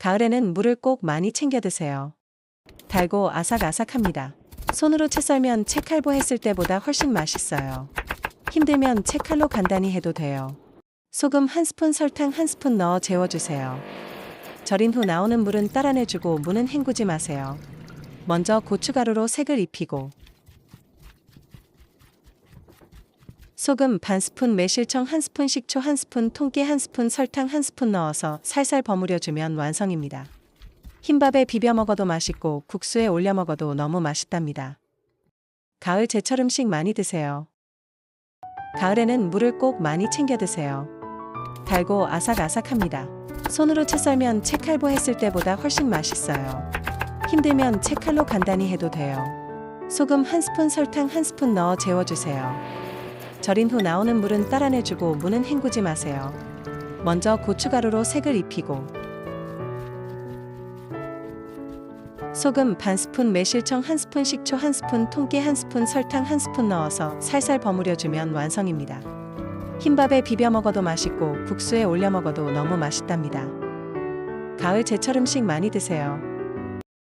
가을에는 물을 꼭 많이 챙겨 드세요. 달고 아삭아삭합니다. 손으로 채 썰면 채칼보 했을 때보다 훨씬 맛있어요. 힘들면 채칼로 간단히 해도 돼요. 소금 한 스푼 설탕 한 스푼 넣어 재워주세요. 절인 후 나오는 물은 따라내주고 무는 헹구지 마세요. 먼저 고춧가루로 색을 입히고 소금 반 스푼 매실청 한 스푼 식초 한 스푼 통깨 한 스푼 설탕 한 스푼 넣어서 살살 버무려주면 완성입니다. 흰밥에 비벼 먹어도 맛있고 국수에 올려 먹어도 너무 맛있답니다. 가을 제철 음식 많이 드세요. 가을에는 물을 꼭 많이 챙겨 드세요. 달고 아삭아삭합니다. 손으로 채 썰면 채칼보 했을 때보다 훨씬 맛있어요. 힘들면 채칼로 간단히 해도 돼요. 소금 한 스푼 설탕 한 스푼 넣어 재워주세요. 절인 후 나오는 물은 따라내주고 무는 헹구지 마세요. 먼저 고춧가루로 색을 입히고 소금 반 스푼 매실청 한 스푼 식초 한 스푼 통깨 한 스푼 설탕 한 스푼 넣어서 살살 버무려주면 완성입니다. 흰밥에 비벼 먹어도 맛있고 국수에 올려 먹어도 너무 맛있답니다. 가을 제철 음식 많이 드세요.